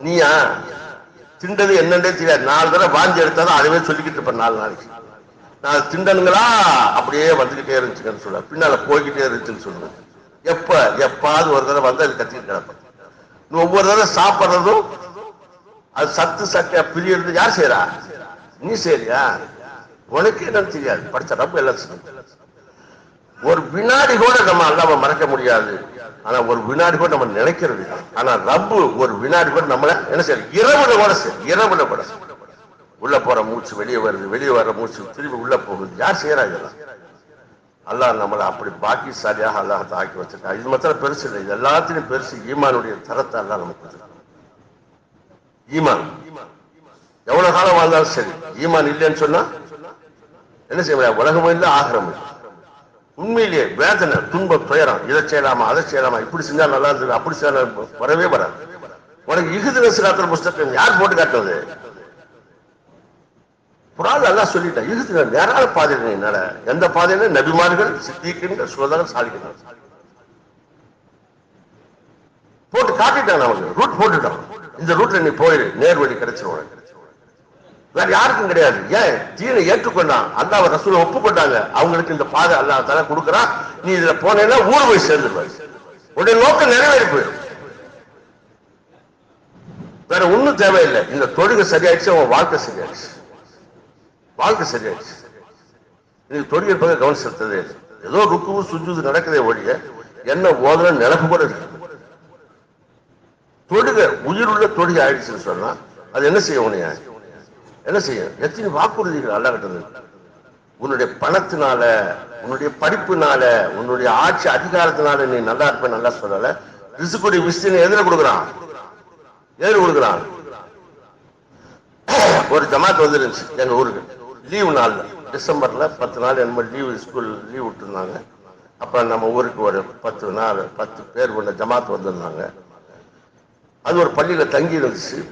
நீயா? திண்டது என்னன்றே தெரியாது. நாலு தடவை வாந்தி எடுத்தாலும் அதுவே சொல்லிக்கிட்டு இருப்பேன் நாலு நாளைக்கு. நான் திண்டனுங்களா? அப்படியே வந்துகிட்டே இருந்துச்சுங்கன்னு சொல்ல பின்னால போய்கிட்டே இருந்துச்சுன்னு சொல்லுவேன். எப்ப? எப்பாவது ஒரு தடவை வந்து அது கத்திட்டு கிடப்பேன் நீ ஒவ்வொரு தடவை சாப்பிட்றதும் அது சத்து சக்க பிரியறது யார் செய்யறா நீ செய்யறியா உனக்கு என்னன்னு தெரியாது. படிச்ச ரொம்ப எல்லாம் ஒரு வினாடி கூட நம்ம அல்லாம மறக்க முடியாது. ஆனா ஒரு வினாடி கூட நம்ம நினைக்கிறது ஆனா ரப்பு ஒரு வினாடி கூட நம்மள என்ன செய்யறது இரவுல கூட சரி இரவுல கூட. உள்ள போற மூச்சு வெளியே வருது வெளியே வர மூச்சு திரும்பி உள்ள போகுது. யார் செய்யறா இதெல்லாம்? அல்லாஹ் நம்மளை அப்படி பாக்கியசாலியாக அல்லாஹ் தாக்கி வச்சிருக்கா இது மாத்திரம் பெருசு இல்லை. இது எல்லாத்திலையும் பெருசு ஈமானுடைய தரத்தை அல்லாஹ் நமக்கு ஈமான். எவ்வளவு காலம் வாழ்ந்தாலும் சரி. ஈமான் இல்லைன்னு சொன்னா என்ன செய்ய முடியாது? உலகமும் இல்லை ஆகிரமும் இல்லை. உண்மையிலேயே வேதனை துன்பம் துயரம் இதை செய்யலாமா அதை செய்யலாமா இப்படி செஞ்சா நல்லா இருந்தது அப்படி செஞ்சா வரவே வராது. உனக்கு இகுது சிலாத்திர புஸ்தகம் யார் போட்டு காட்டுறது குரான் நல்லா சொல்லிட்டேன் இகுது நேரான பாதையில் என்னால எந்த பாதையில? நபிமார்கள் சித்திக்கின்ற சுதந்திரம் சாதிக்கிறார் போட்டு காட்டிட்டான் நமக்கு ரூட் போட்டுட்டான் இந்த ரூட்ல நீ போயிரு நேர் வழி கிடைச்சிரும் உனக்கு. வேற யாருக்கும் கிடையாது. ஏன்? தீனை ஏற்றுக்கொண்டான். அல்லாஹ் ரசூலை ஒப்புக்கொண்டாங்க. அவங்களுக்கு இந்த பாதை அல்லாஹ் தலை கொடுக்குறான். நீ இதுல போனேன்னா ஊர் போய் சேர்ந்துருவாரு உடைய நோக்கம் நிறைவேறி போயிடும். வேற ஒண்ணும் தேவையில்லை. இந்த தொழுகை சரியாயிடுச்சு அவன் வாழ்க்கை சரியாயிடுச்சு. வாழ்க்கை சரியாயிடுச்சு. நீங்க தொழுகை பக்கம் கவனம் செலுத்ததே இல்லை. ஏதோ ருக்குவு சுஜுது நடக்குதே ஒழிய என்ன ஓதுன நிலப்பு கூட இருக்கு. தொழுகை உயிருள்ள தொழுகை ஆயிடுச்சுன்னு சொன்னா அது என்ன செய்ய உனியா என்ன செய்ய? எத்தனை வாக்குறுதிகள் அல்ல கிட்டது உன்னுடைய பணத்தினால உன்னுடைய படிப்புனால உன்னுடைய ஆட்சி அதிகாரத்தினால நீ நல்லா இருப்ப நல்லா சொல்லல. ரிசுக்குடைய விஷயம் எதிர கொடுக்குறான். எதிர கொடுக்குறான். ஒரு ஜமாத் வந்துருந்துச்சு எங்க ஊருக்கு. லீவு நாள்ல. டிசம்பர்ல பத்து நாள் என்ன லீவு ஸ்கூல் லீவ் விட்டுருந்தாங்க. அப்ப நம்ம ஊருக்கு ஒரு பத்து நாள் பத்து பேர் கொண்ட ஜமாத் வந்திருந்தாங்க. அது ஒரு பள்ளியில தங்கி இருந்துச்சு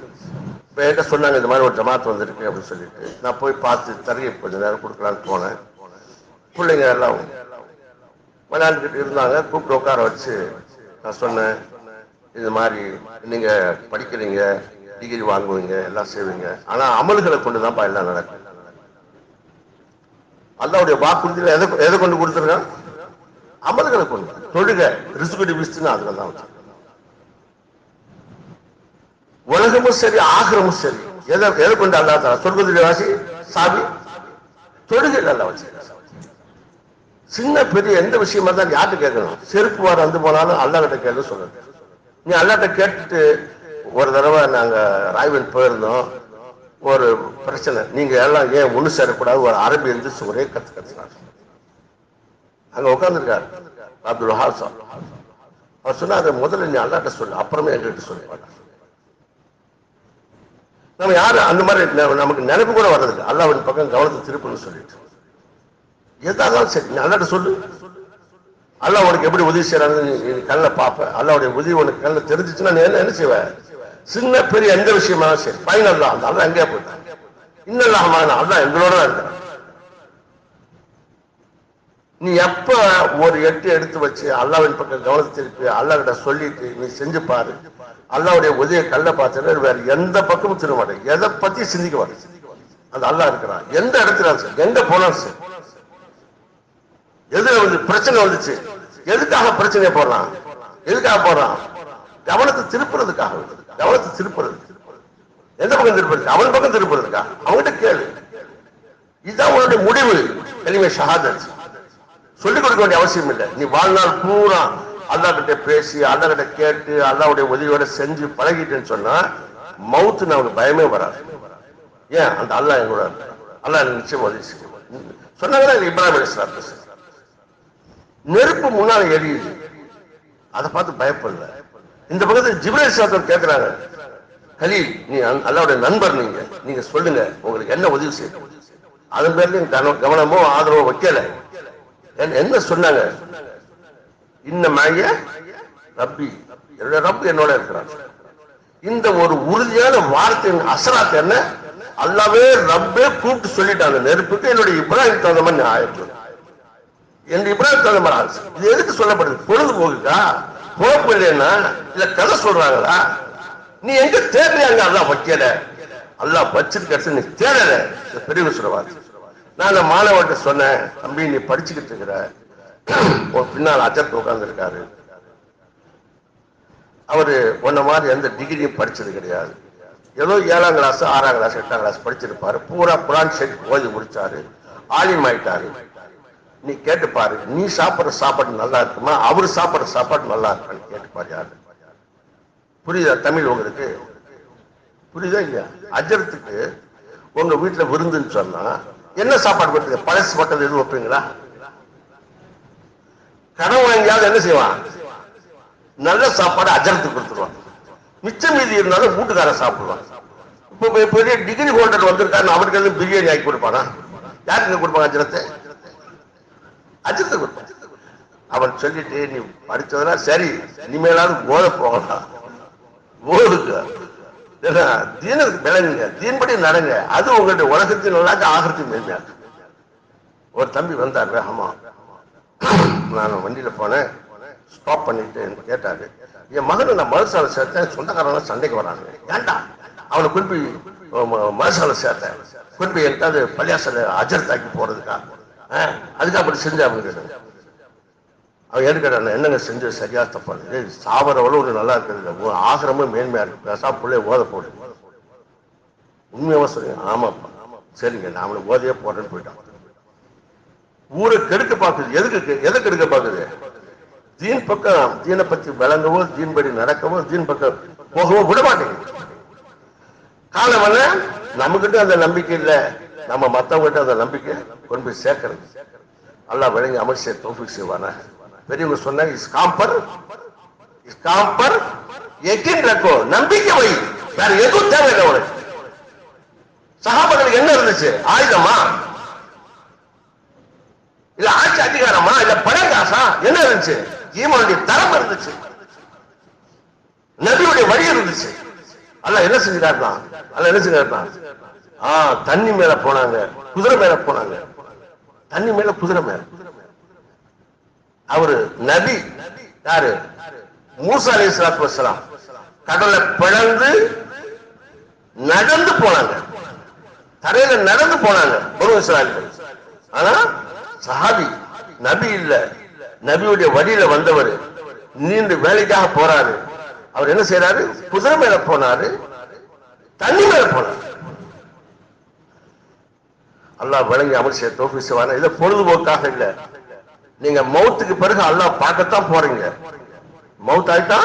இப்போ என்கிட்ட சொன்னாங்க இந்த மாதிரி ஒரு ஜமாத் வந்திருக்கு அப்படின்னு சொல்லிட்டு. நான் போய் பார்த்து தரையை கொஞ்ச நேரம் கொடுக்கலான்னு போனேன். பிள்ளைங்க எல்லாம் விளையாண்டுக்கிட்டு இருந்தாங்க. கூப்பிட்டு உட்கார வச்சு நான் சொன்னேன் இது மாதிரி நீங்க படிக்கிறீங்க டிகிரி வாங்குவீங்க எல்லாம் செய்வீங்க. ஆனா அமல்களை கொண்டு தான்ப்பா எல்லாம் நடக்கும். அல்லாவுடைய வாக்குறுதியில் எதை எதை கொண்டு கொடுத்துருக்கான்? அமல்களை கொண்டு. தொழுக ரிசுக்கு விஸ்துன்னு அதுல தான் வச்சிருக்கான். உலகமும் சரி ஆகிரமும் சரி. எதை எதை கொண்டு அல்லா தரா சொர்க்கத்துடைய வாசி? சாவி தொழுகை நல்லா வச்சு. சின்ன பெரிய எந்த விஷயமா இருந்தாலும் யார்கிட்ட கேட்கணும்? செருப்பு வாரம் வந்து போனாலும் அல்லா கிட்ட கேட்க சொல்லுங்க நீ அல்லாட்ட கேட்டுட்டு ஒரு தடவை நாங்க ராய்வன் போயிருந்தோம். ஒரு பிரச்சனை. நீங்க எல்லாம் ஏன் ஒண்ணு சேரக்கூடாது? ஒரு அரபி இருந்து ஒரே கத்து கத்துனார் அங்க உட்காந்துருக்காரு அப்துல் ஹாசா அவர் சொன்னார் முதல்ல நீ அல்லாட்ட சொல்லு. அப்புறமே என்கிட்ட சொல்லுவாங்க நம்ம யாரும் அந்த மாதிரி நமக்கு நினைப்பு கூட வர்றதில்லை அல்லாவின் பக்கம் கவனத்தை திருப்புன்னு சொல்லிட்டு. எதாலும் சரி. நீ அல்லாட்ட சொல்லு. அல்லா உனக்கு எப்படி உதவி செய்யறாங்க நீ நீ கண்ணில் பார்ப்ப அல்லாவுடைய உதவி உனக்கு கண்ணில் தெரிஞ்சிச்சுன்னா நீ என்ன என்ன செய்வேன் சின்ன பெரிய எந்த விஷயமா சரி. ஃபைனல் தான் அந்த அல்லா எங்கேயா போயிட்டான் இன்னல்லாமான அல்லாஹ் எங்களோட தான் இருக்கிறான். நீ எப்ப ஒரு எட்டு எடுத்து வச்சு அல்லாவின் பக்கம் கவனத்தை திருப்பி அல்லாஹ் கிட்ட சொல்லிட்டு நீ செஞ்சு பாரு. அல்லாவுடைய உதய கல்ல பார்த்துட்டு வேற எந்த பக்கமும் திரும்ப மாட்டேன். எதை பத்தி சிந்திக்க மாட்டேன். அந்த அல்லாஹ் இருக்கிறான். எந்த இடத்துல சார் எங்க போனாலும் சார். எதுல வந்து பிரச்சனை வந்துச்சு? எதுக்காக பிரச்சனையை போடுறான்? எதுக்காக போடுறான்? கவனத்தை திருப்புறதுக்காக. கவனத்தை திருப்புறது. எந்த பக்கம் திருப்புறது? அவன் பக்கம் திருப்புறதுக்கா? அவன்கிட்ட கேளு. இதுதான் உன்னுடைய முடிவு. எளிமை ஷஹாதத். சொல்லிக் கொடுக்க வேண்டிய அவசியம் இல்லை. நீ வாழ்நாள் பூரா அல்லா கிட்ட பேசி அல்லா கிட்ட கேட்டு அல்லாவுடைய உதவியோட செஞ்சு பழகிட்டேன்னு சொன்னா மவுத்து நமக்கு பயமே வராது. ஏன்? அந்த அல்லாஹ் எங்களோட அல்லாஹ் நிச்சயம் உதவி செய்யும் சொன்னாங்கன்னா இப்ராஹிம் அலிஸ்லாம் நெருப்பு முன்னால் எரியுது. அதை பார்த்து பயப்படல. இந்த பக்கத்துல ஜிப்ரேல் சாத்தர் கேட்கிறாங்க கலீல் நீ அல்லாவுடைய நண்பர் நீங்க. நீங்க சொல்லுங்க. உங்களுக்கு என்ன உதவி செய்யும் அதன் பேர்ல கவனமோ ஆதரவோ வைக்கல. என்ன- என்ன சொன்னாங்க? இன்ன மாய ரப்பி. என்னோட ரப்பு என்னோட இருக்கிறான். இந்த ஒரு உறுதியான வார்த்தையின் அசராத் என்ன? அல்லாவே ரப்பே கூப்பிட்டு சொல்லிட்டாங்க. நெருப்புக்கு என்னுடைய இப்ராஹிம் தகுந்த மாதிரி ஆயிடுச்சு என் இப்ராஹிம் தகுந்த மாதிரி ஆச்சு இது எதுக்கு சொல்லப்படுது? பொழுதுபோக்குக்கா போக்கு இல்லைன்னா இல்ல கதை சொல்றாங்களா? நீ எங்க தேடுறியாங்க அல்லா வைக்கல. அல்லா வச்சிருக்க நீ தேடல. பெரிய பெரியவர் சொல்லுவார் நான் அந்த மாணவர்கிட்ட சொன்னேன் தம்பி நீ படிச்சுக்கிட்டு இருக்கிற ஒரு பின்னால் அஜத் உட்கார்ந்து இருக்காரு அவரு உன்ன மாதிரி எந்த டிகிரியும் படிச்சது கிடையாது. ஏதோ ஏழாம் கிளாஸ் ஆறாம் கிளாஸ் எட்டாம் கிளாஸ் படிச்சிருப்பாரு. பூரா குரான் ஷெட் ஓதி முடிச்சாரு. ஆலிம் ஆயிட்டாரு. நீ கேட்டு பாரு நீ சாப்பிடுற சாப்பாடு நல்லா இருக்குமா? அவர் சாப்பிடுற சாப்பாடு நல்லா இருக்கான்னு கேட்டு பாரு யாரு? புரியுதா? தமிழ் உங்களுக்கு? புரியுதா இல்லையா? அஜரத்துக்கு உங்க வீட்டுல விருந்துன்னு சொன்னா என்ன சாப்பாடு கொடுத்தீங்க பழசு பட்டது எதுவும் வைப்பீங்களா? கடன் வாங்கியாவது என்ன செய்வான்? நல்ல சாப்பாடு அஜரத்துக்கு கொடுத்துருவான். மிச்சம் மீதி இருந்தாலும் வீட்டுக்காரன் சாப்பிடுவான். இப்ப பெரிய டிகிரி ஹோல்டர் வந்திருக்காரு அவருக்கு எதுவும் பிரியாணி ஆக்கி கொடுப்பானா? யாருக்கு கொடுப்பாங்க அஜரத்தை? அஜரத்தை கொடுப்பான். அவன் சொல்லிட்டு நீ படிச்சதுனா சரி இனிமேலாவது போத போகலாம். போதுக்கு தீனுக்கு விளங்குங்க. தீன்படி நடங்க. அது உங்களுடைய உலகத்தின் நல்லாக்க ஆகிறதுக்கு மேன்மையா ஒரு தம்பி வந்தார் வேகமா. நான் வண்டியில போனேன். ஸ்டாப் பண்ணிட்டு எனக்கு கேட்டாரு. என் மகனை நான் மதுசாலை சேர்த்தேன். சொந்தக்காரன் சண்டைக்கு வராங்க. ஏன்டா அவனை குறிப்பி போய் ம- சேர்த்தேன். குறிப்பி என்கிட்ட அது பள்ளியாசல அஜர் தாக்கி போறதுக்கா அதுக்கு அப்படி செஞ்சு அவங்க அவன் எடுக்கிறான் என்னங்க செஞ்சது சரியா தப்பா ஏய் சாவரவளும் ஒரு நல்லா இருக்கிறது இல்லை ஆசிரமும் மேன்மையா இருக்கு. பேசா பிள்ளைய ஓத போடு. உண்மையாவா சொல்லுங்க ஆமாப்பா. சரிங்க நான் அவனுக்கு ஓதையே போடுறேன்னு போயிட்டான். ஊரை கெடுக்க பார்க்குது. எதுக்கு எதை கெடுக்க பார்க்குது? தீன் பக்கம் தீனை பத்தி விளங்கவோ தீன் படி நடக்கவோ தீன் பக்கம் போகவோ விட மாட்டேங்குது. காலம் என்ன நம்மகிட்ட அந்த நம்பிக்கை இல்லை. நம்ம மத்தவங்கிட்ட அந்த நம்பிக்கை கொண்டு போய் சேர்க்கறது. நல்லா விளங்கி அமைச்சர் தோஃபிக் செய்வானா? பெரியவங்க சொன்னாங்க இஸ் காம்பர் இஸ் காம்பர் எகின் ரக்கோ நம்பிக்கை வை. வேற எதுவும் தேவையில்லை உனக்கு சகாபங்களுக்கு என்ன இருந்துச்சு? ஆயுதமா? இல்ல ஆட்சி அதிகாரமா? இல்ல பணங்காசா? என்ன இருந்துச்சு? ஈமானுடைய தரம் இருந்துச்சு. நபியுடைய வழி இருந்துச்சு. அல்ல என்ன செஞ்சுக்காருனா அல்ல என்ன செஞ்சுக்காருனா ஆ தண்ணி மேல போனாங்க குதிரை மேல போனாங்க. தண்ணி மேல குதிரை மேல. அவரு நபி. யாரு? மூசா அலி சலாத்து வசலாம் கடலை பிளந்து நடந்து போனாங்க. தரையில நடந்து போனாங்க பனு இஸ்லாமிகள் ஆனா சஹாபி நபி இல்ல. நபியுடைய வழியில வந்தவர் நீண்டு வேலைக்காக போறாரு. அவர் என்ன செய்யறாரு குதிரை மேல போனாரு. தண்ணி மேல போனாரு. அல்லாஹ் வழங்கி அமைச்சர் தோஃபி செய்வான? இதை பொழுதுபோக்காக இல்லை. நீங்க மௌத்துக்கு பிறகு அல்லாஹ் பார்க்கத்தான் போறீங்க. மவுத் ஆயிட்டா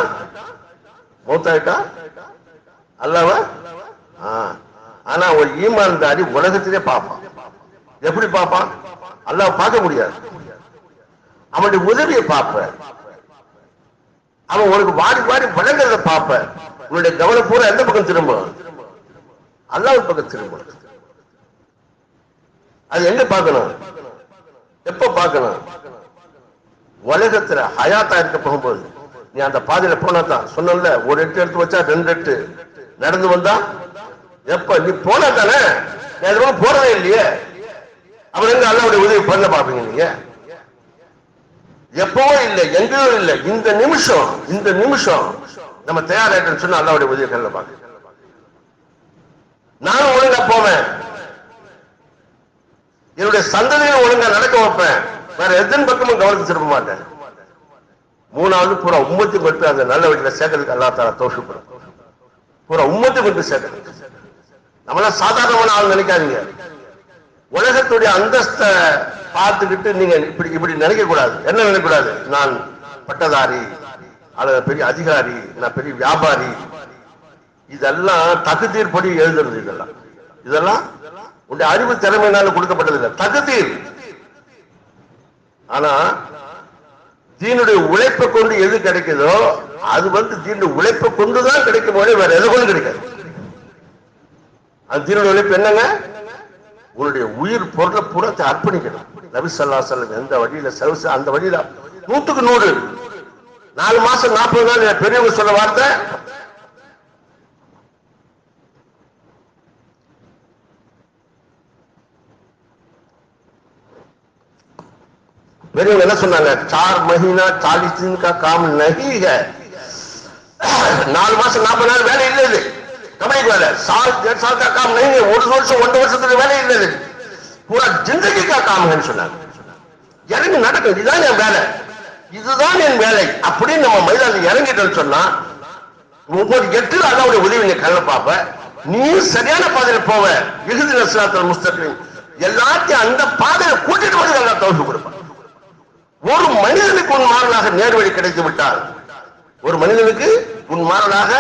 மௌத் ஆயிட்டா அல்லாவ ஆனா ஒரு ஈமான்தாரி உலகத்திலே பார்ப்பான். எப்படி பார்ப்பான்? அல்லாஹ் பார்க்க முடியாது. அவனுடைய உதவியை பார்ப்ப அவன் உனக்கு வாடி வாடி வழங்குறத பார்ப்ப உன்னுடைய கவனம் பூரா எந்த பக்கம் திரும்பும் அல்லாஹ் பக்கம் திரும்பும் அது எங்க பார்க்கணும்? எப்ப பார்க்கணும்? உலகத்துல ஹயாத்தா இருக்க போகும்போது நீ அந்த பாதையில போனா தான் சொன்னல ஒரு எட்டு எடுத்து வச்சா ரெண்டு எட்டு. நடந்து வந்தா எப்ப? நீ போனா தானே போறதே இல்லையே. அப்புறம் எங்க அல்லாவுடைய உதவி பண்ண பாப்பீங்க நீங்க? எப்போ இல்ல எங்கேயோ இல்ல. இந்த நிமிஷம் இந்த நிமிஷம் நம்ம தயாராயிட்டோம்னு சொன்னா அல்லாவுடைய உதவி கல்ல பாக்க நானும் ஒழுங்கா போவேன். என்னுடைய சந்ததியை ஒழுங்கா நடக்க வைப்பேன். வேற எதன் பக்கமும் கவனத்தை திரும்ப மாட்டேன் மூணாவது பூரா உம்மத்தை கொண்டு அந்த நல்ல வீட்டில் சேர்க்கறதுக்கு அல்லா தாரா தோஷப்படும். பூரா உம்மத்தை கொண்டு போய் சேர்க்கறது நம்மளாம் சாதாரணமான ஆள் நினைக்காதீங்க. உலகத்துடைய அந்தஸ்தை பார்த்துக்கிட்டு நீங்க இப்படி இப்படி நினைக்க கூடாது என்ன நினைக்கூடாது நான் பட்டதாரி அல்லது பெரிய அதிகாரி நான் பெரிய வியாபாரி. இதெல்லாம் தகுதீர் படி எழுதுறது இதெல்லாம். இதெல்லாம் உடைய அறிவு திறமையினால கொடுக்கப்பட்டது இல்லை. தகுதீர் ஆனா தீனுடைய உழைப்பை கொண்டு எது கிடைக்குதோ அது வந்து தீனுடைய உழைப்பை கொண்டுதான் கிடைக்கும் போது வேற எதை கொண்டு கிடைக்காது. அது தீனுடைய உழைப்பு என்னங்க? உன்னுடைய உயிர் பொருளை புறத்தை அர்ப்பணிக்கணும். நபி ஸல்லல்லாஹு அலைஹி எந்த வழியில செலவு அந்த வழியில நூத்துக்கு நூறு. நாலு மாசம் நாற்பது நாள் பெரியவங்க சொல்ல வார்த்தை பெரியவங்க என்ன சொன்னாங்க चार महीना चालीस दिन का काम नहीं है நாலு மாசம் நாற்பது நாள் வேலை இல்லை இது கம்பெனிக்கு வேலை சால் डेढ़ साल का काम नहीं है ஒரு வருஷம் ஒன்றரை வருஷத்துக்கு வேலை இல்லை இது பூரா ஜிந்தகி கா காம்னு சொன்னாங்க இறங்கி நடக்கும் இதுதான் என் வேலை இதுதான் என் வேலை அப்படின்னு நம்ம மைதானத்தில் இறங்கிட்டோம்னு சொன்னா ஒவ்வொரு எட்டு அல்லாவுடைய உதவி நீ கண்ண பாப்ப நீ சரியான பாதையில போவ இறுதி நசுராத்தல் முஸ்தகிம் எல்லாத்தையும் அந்த பாதையில உன் நேர்வழி கிடைத்து விட்டால். ஒரு மனிதனுக்கு உன் மாறனாக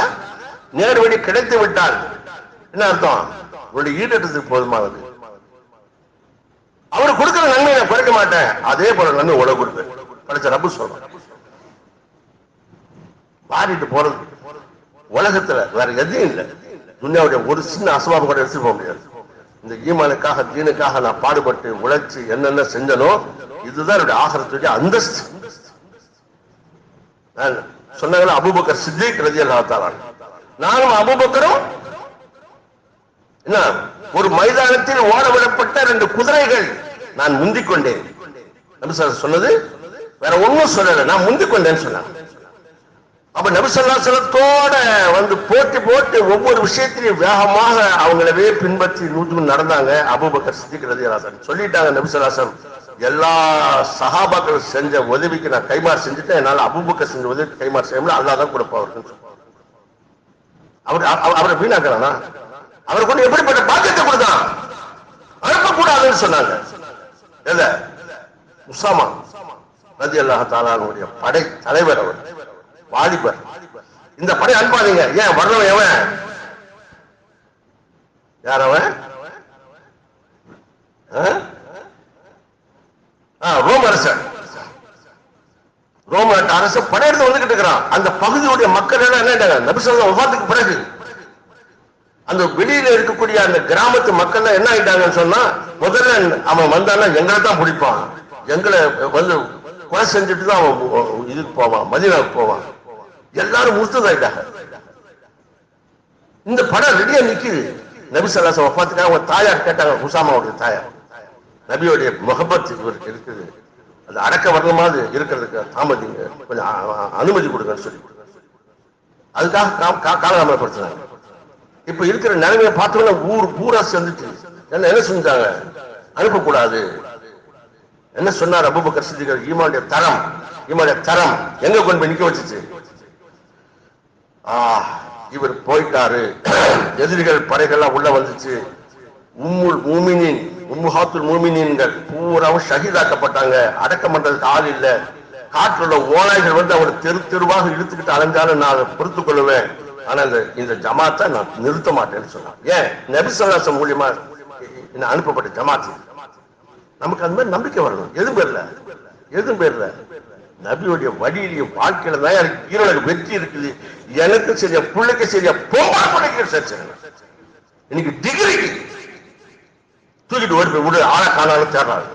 நேர்வழி கிடைத்து விட்டால் என்ன அர்த்தம்? உன்னுடைய ஈடேற்றத்துக்கு போதுமானது. அவர் கொடுக்கிற நன்மை நான் குறைக்க மாட்டேன். அதே போல நன்மை உலக கொடுப்பேன். படைச்ச ரப்பு சொல்றேன். மாறிட்டு போறது. உலகத்துல வேற எதையும் இல்லை. துன்யாவுடைய ஒரு சின்ன அசபாபம் கூட எடுத்துட்டு போக முடியாது. இந்த ஈமானுக்காக தீனுக்காக நான் பாடுபட்டு உழைச்சு என்னென்ன செஞ்சனோ இதுதான் என்னுடைய ஆகரத்துடைய அந்தஸ்து. நான் சொன்னாங்களா அபுபக்கர் சித்திக் ரதி அல்லாத்தாரான் நானும் அபுபக்கரும் என்ன ஒரு மைதானத்தில் ஓடவிடப்பட்ட ரெண்டு குதிரைகள் நான் முந்திக் கொண்டேன். சொன்னது வேற ஒண்ணும் சொல்லல நான் முந்திக் கொண்டேன்னு சொன்னாங்க. அப்ப நபிசல்லாசலத்தோட வந்து போட்டி போட்டு ஒவ்வொரு விஷயத்திலையும் வேகமாக அவங்களவே பின்பற்றி நூற்று நடந்தாங்க. அபூபக்கர் சித்திக் ரதியராசன் சொல்லிட்டாங்க நபிசல்லாசன் எல்லா சகாபாக்கள் செஞ்ச உதவிக்கு நான் கைமாறு செஞ்சுட்டேன். என்னால அபுபக்கர் செஞ்ச உதவிக்கு கைமாறு செய்ய முடியல. அல்லாஹ் தான் கொடுப்பா அவர் அவரை வீணாக்குறானா? அவர் கொண்டு எப்படிப்பட்ட பாக்கியத்தை கொடுத்தான்? அனுப்பக்கூடாதுன்னு சொன்னாங்க. இல்ல. உசாமா ரதி அல்லாஹ் படை தலைவர் அவர். வாலிபர். இந்த படை அனுப்பாதீங்க ஏன் வர்றவன் எவன்? யார் அவன் ஆ? ஆ, ரோம் அரசன். ரோம் நாட்டு அரசு படையெடுத்து வந்துகிட்டு இருக்கிறான். அந்த பகுதியுடைய மக்கள் எல்லாம் என்ன நபிசல்ல ஒவ்வாத்துக்கு பிறகு. அந்த வெளியில இருக்கக்கூடிய அந்த கிராமத்து மக்கள் என்ன ஆயிட்டாங்கன்னு சொன்னா முதல்ல அவன் வந்தான்னா எங்களை தான் பிடிப்பான். எங்களை வந்து கொலை செஞ்சுட்டு தான் அவன் இதுக்கு போவான் மதினாவுக்கு போவான். எல்லாரும் முஸ்ததாயிட்டாங்க இந்த படம் ரெடியா நிக்குது. நபி சல்லாச வஃபாத்துக்காக அவங்க தாயார் கேட்டாங்க உசாமாவுடைய தாயார். நபியோடைய முகப்பத் இவருக்கு இருக்குது. அது அடக்க வரணுமாவது இருக்கிறதுக்கு தாமதிங்க கொஞ்சம் அனுமதி கொடுங்கன்னு சொல்லி. அதுக்காக கா- கா- காலதாமதப்படுத்தினாங்க. இப்ப இருக்கிற நிலைமையை பார்த்தோம்னா ஊர் பூரா சேர்ந்துச்சு என்ன என்ன செஞ்சாங்க? அனுப்பக்கூடாது. என்ன சொன்னார் அபுபக்கர் சித்திகர் ஈமானுடைய தரம் ஈமானுடைய தரம் எங்க கொண்டு போய் நிக்க வச்சுச்சு? இவர் போயிட்டாரு. எதிரிகள் படைகள்லாம் உள்ள வந்துச்சு. உம்முல் மூமினின் உம்முஹாத்துல் மூமினின்கள் பூராவும் ஷஹீதாக்கப்பட்டாங்க. அடக்கம் பண்றதுக்கு ஆள் இல்ல. காற்றுள்ள ஓநாய்கள் வந்து அவரை தெரு தெருவாக இழுத்துக்கிட்டு அலைஞ்சாலும் நான் அதை பொறுத்துக் கொள்ளுவேன். ஆனா இந்த இந்த ஜமாத்தை நான் நிறுத்த மாட்டேன்னு சொன்னான். ஏன்? நபிசல்லாசம் மூலியமா என்ன அனுப்பப்பட்ட ஜமாத்து? நமக்கு அந்த மாதிரி நம்பிக்கை வரணும். எதுவும் பேர்ல? எதுவும் பேர்ல? நபியுடைய வழியிலையும் வாழ்க்கையில தான் எனக்கு ஈரோடு வெற்றி இருக்குது. எனக்கு சரியா பிள்ளைக்கு சரியா போவா பிள்ளைக்கு சரி இன்னைக்கு டிகிரிக்கு தூக்கிட்டு ஓடி போய் விடு ஆளை காணாலும் தேடாது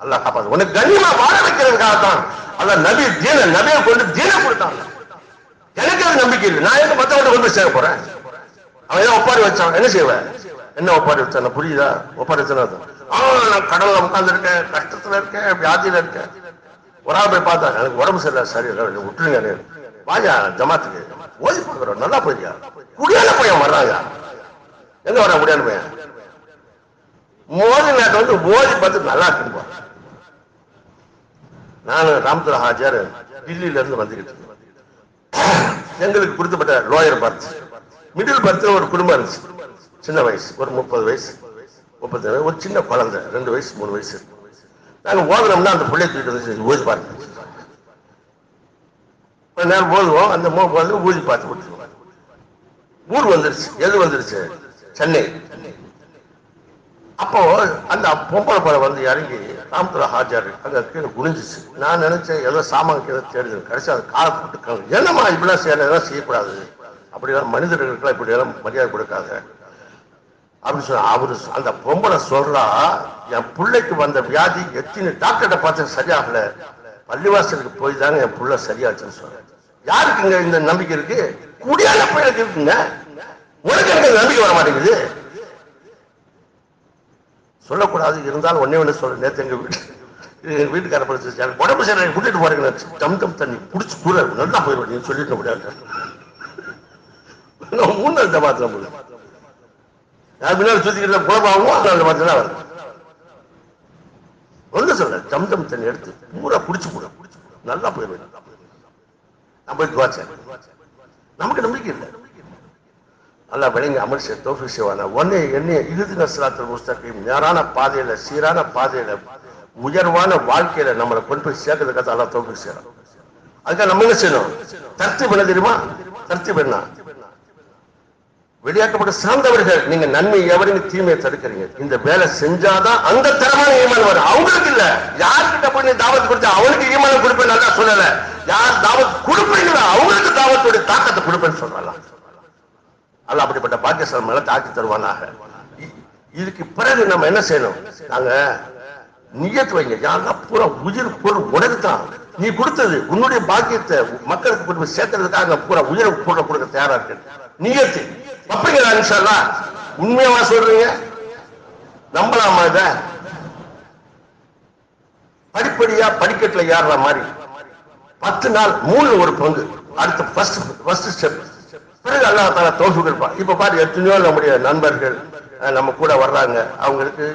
அல்லாஹ் காப்பாது உனக்கு கண்ணியமா வாழ வைக்கிறதுக்காக தான் அல்ல நபி தீன நபியை கொண்டு தீன கொடுத்தாங்க. எனக்கு அது நம்பிக்கை இல்லை. நான் எங்க மத்தவங்க கொண்டு போய் சேர போறேன்? அவன் ஏதோ ஒப்பாரி வச்சான். என்ன செய்வேன் என்ன ஒப்பாரி வச்சான்? புரியுதா? ஒப்பாரி வச்சானா ஆ நான் கடல்ல உட்கார்ந்து இருக்கேன் கஷ்டத்துல இருக்கேன் வியாதியில இருக்கேன். ஒரு ஆள் போய் பார்த்தா எனக்கு உடம்பு சரியில்லை சரி விட்டுருங்க என்னை. வாயா ஜமாத்துக்கு. ஓதி பார்க்குறோம் நல்லா போயிருக்கா குடியான பையன் வர்றாங்க. எங்க வர குடியான பையன்? மோதி நாட்டை வந்து ஓதி பார்த்து நல்லா இருக்குப்பா நான் ராமதுர ஹாஜர் டில்லியில இருந்து வந்துகிட்டு எங்களுக்கு கொடுத்தப்பட்ட லோயர் பர்த் மிடில் பர்த்ல ஒரு குடும்பம் இருந்துச்சு. சின்ன வயசு ஒரு முப்பது வயசு. முப்பத்தி ஏழு, ஒரு சின்ன குழந்தை ரெண்டு வயசு மூணு வயசு நாங்கள் ஓதுனோம்னா அந்த பிள்ளை தூக்கிட்டு வந்து ஊதி பாருங்க. கொஞ்ச நேரம் ஓதுவோம் அந்த மூ வந்து ஊதி பார்த்து விட்டுருவோம் ஊர் வந்துருச்சு. எது வந்துருச்சு? சென்னை. அப்போ அந்த பொம்பளை பழம் வந்து இறங்கி ராமத்துல ஹாஜர் அங்க கீழே குனிஞ்சிச்சு. நான் நினைச்சேன் ஏதோ சாமான் கீழே தேடுது கடைசி அது காலை போட்டு என்னம்மா இப்படிலாம் செய்யலாம் இதெல்லாம் செய்யக்கூடாது. அப்படிலாம் மனிதர்களுக்கெல்லாம் இப்படி எல்லாம் மரியாதை கொடுக்காத. அப்படின்னு சொன்ன அவரு அந்த பொம்பளை சொல்றா என் பிள்ளைக்கு வந்த வியாதி எத்தனை டாக்டர்கிட்ட பார்த்து சரியாகல. பள்ளிவாசலுக்கு போய் தாங்க என் புள்ள சரியாச்சுன்னு சொல்றேன் யாருக்குங்க இந்த நம்பிக்கை இருக்கு? குடியான பிள்ளைக்கு இருக்குங்க. உனக்கு எனக்கு நம்பிக்கை வர மாட்டேங்குது? சொல்லக்கூடாது இருந்தாலும் ஒன்னே ஒண்ணு சொல்ல. நேத்து எங்க வீட்டு எங்க வீட்டுக்கார படிச்சு உடம்பு சரி கூட்டிட்டு போறேங்க. டம் டம் தண்ணி குடிச்சு கூட நல்லா போயிடுவேன். நீ சொல்லிட்டு முடியாது. மூணு மாத்திரம் ஜமாத்துல நான் பின்னாடி சுத்திக்கிட்டு குழப்பாகவும் அந்த மாதிரி தான் வருது. ஒன்று சொல்ல டம் டம் தண்ணி எடுத்து பூரா பிடிச்சி கூட நல்லா போயிடுவேன் நான் போய் துவாச்சேன். நமக்கு நம்பிக்கை இல்லை. நல்லா விளங்கி அமர்ஷ தோஃபி சிவான. ஒன்னே என்னைய இறுதி நஸ்லாத்தில் முஸ்தகையும் நேரான பாதையில சீரான பாதையில உயர்வான வாழ்க்கையில நம்மளை கொண்டு போய் சேர்க்கறதுக்காக அல்லா தோஃபி செய்யலாம் அதுக்காக நம்ம என்ன செய்யணும்? தர்த்தி பண்ண தெரியுமா? தர்த்தி பண்ணா. வெளியாக்கப்பட்ட சிறந்தவர்கள் நீங்க நன்மை எவரையும் தீமையை தடுக்கிறீங்க? இந்த வேலை செஞ்சாதான் அந்த தரமான ஈமான் வரும். அவங்களுக்கு இல்ல. யார்கிட்ட போய் நீ தாவத்து கொடுத்தா அவனுக்கு ஈமான் கொடுப்பேன் நல்லா சொல்லல. யார் தாவத் கொடுப்பீங்களோ அவங்களுக்கு தாவத்துடைய தாக்கத்தை கொடுப்பேன்னு சொல்றாங்க அல்ல அப்படிப்பட்ட பாக்கியஸ்தலம் மேல தாக்கி தருவானாக. இதுக்கு பிறகு நம்ம என்ன செய்யணும்? நாங்க நியத்து வைங்க. யாரெல்லாம் பூரா உயிர் பொருள் உனக்கு நீ கொடுத்தது உன்னுடைய பாக்கியத்தை மக்களுக்கு கொண்டு போய் சேர்க்கறதுக்காக பூரா உயிரை கூட கொடுக்க தயாரா இருக்கு நியத்து. வைப்பீங்களா இன்ஷால்லா உண்மையாவா சொல்றீங்க? நம்பலாமா இத? படிப்படியா படிக்கட்டுல ஏறுற மாதிரி. பத்து நாள் மூணு ஒரு பங்கு. அடுத்த ஃபர்ஸ்ட் ஃபர்ஸ்ட் ஸ்டெப் பிறகு அல்லா தால தோசு இருப்பான் இப்ப பாரு எத்தனையோ நம்முடைய நண்பர்கள் நம்ம கூட வர்றாங்க. அவங்களுக்கு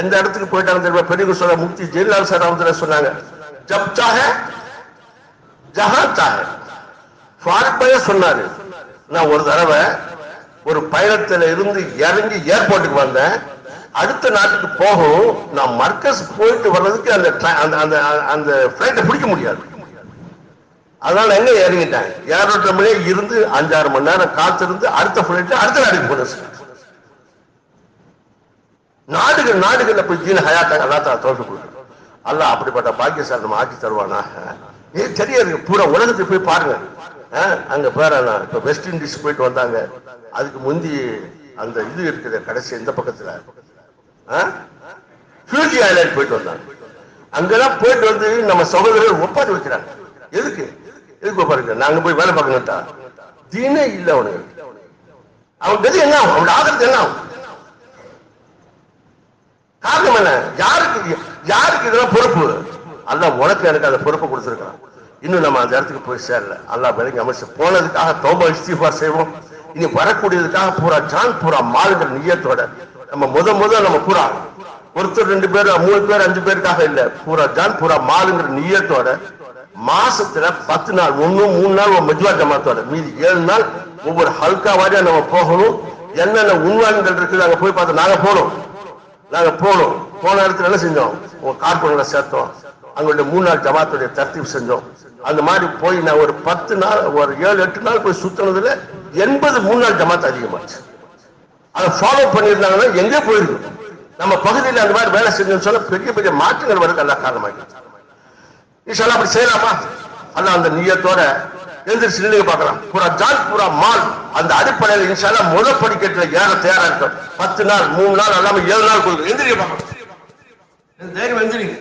எந்த இடத்துக்கு போயிட்டாலும் தெரியுமா? பெரிய சொல்ல முக்தி ஜெயலலிதா சார் அவங்க சொன்னாங்க. ஜப் சாக ஜஹா சாக சொன்னாரு. நான் ஒரு தடவை ஒரு பயணத்துல இருந்து இறங்கி ஏர்போர்ட்டுக்கு வந்தேன். அடுத்த நாட்டுக்கு போகும் நான் மர்க்கஸ் போயிட்டு வர்றதுக்கு அந்த அந்த அந்த அந்த பிளைட்டை பிடிக்க முடியாது. அதனால எங்க இறங்கிட்டாங்க ஏரோட்ரம்லயே இருந்து அஞ்சாறு மணி நேரம் காத்திருந்து அடுத்த பிளைட் அடுத்த நாட்டுக்கு போனேன் சார். நாடுகள் நாடுகள்ல போய் தீன ஹயாத்தாங்க எல்லாத்தான் தா தோற்று கொடுக்கணும் அப்படிப்பட்ட பாக்கியசார் நம்ம ஆக்கி தருவானா? ஏ சரியா இருக்கு பூரா உலகத்துக்கு போய் பாருங்க. அங்க பேர இப்ப வெஸ்ட் இண்டீஸ் போயிட்டு வந்தாங்க. அதுக்கு முந்தி அந்த இது இருக்குது கடைசி இந்த பக்கத்துல? ஆ? ஐலாண்ட் போயிட்டு வந்தாங்க அங்கெல்லாம் போயிட்டு வந்து நம்ம சகோதரர்கள் ஒப்பாரி வைக்கிறாங்க. எதுக்கு? எதுக்கு ஒப்பாரி நாங்க போய் வேலை பார்க்கணும்ட்டா? தீனே இல்லை அவனுக்கு. அவன் கதி என்ன ஆகும்? அவனோட ஆதரவு என்ன ஆகும்? காரணம் என்ன? யாருக்கு யாருக்கு இதெல்லாம் பொறுப்பு? அல்ல உனக்கு எனக்கு அந்த பொறுப்பை கொடுத்துருக்கான் இன்னும் நம்ம அந்த இடத்துக்கு போய் சேரல. அல்லா விலங்கி அமைச்சு போனதுக்காக தௌபா இஸ்திஃபா செய்வோம். இனி வரக்கூடியதுக்காக பூரா ஜான் பூரா மாறுகிற நியத்தோட நம்ம முத முத நம்ம பூரா ஒருத்தர் ரெண்டு பேர் மூணு பேர் அஞ்சு பேருக்காக இல்ல. பூரா ஜான் பூரா மாலுங்கிற நியத்தோட மாசத்துல பத்து நாள் ஒண்ணு மூணு நாள் ஒரு மெஜ்வா ஜமாத்தோட. மீதி ஏழு நாள் ஒவ்வொரு ஹல்கா வாரியா நம்ம போகணும். என்னென்ன உண்வான்கள் இருக்குது அங்க போய் பார்த்து நாங்க போனோம் நாங்க போனோம் போன இடத்துல என்ன செஞ்சோம்? உங்க கார்பன்களை சேர்த்தோம். அங்கே மூணு நாள் ஜமாத்துடைய தர்த்தீப் செஞ்சோம். அந்த மாதிரி போய் நான் ஒரு பத்து நாள் ஒரு ஏழு எட்டு நாள் போய் சுத்தினதுல எண்பது மூணு நாள் ஜமாத் அதிகமாச்சு. அதை ஃபாலோ பண்ணியிருந்தாங்கன்னா எங்கே போயிருக்கும்? நம்ம பகுதியில் அந்த மாதிரி வேலை செஞ்சோம்னு சொன்னால் பெரிய பெரிய மாற்றங்கள் வருது நல்லா காரணமாக இன்ஷால்லா அப்படி செய்யலாமா? அல்ல அந்த நீயத்தோட எழுந்திரிச்சு நிலையை பார்க்கலாம். பூரா ஜான் பூரா மால். அந்த அடிப்படையில் இன்ஷால்லா முத படிக்கட்டுல ஏற தயாரா இருக்கும் பத்து நாள் மூணு நாள் அல்லாம ஏழு நாள் கொடுக்கும் எந்திரிக்க பார்க்கலாம் தைரியம் எந்திரிங்க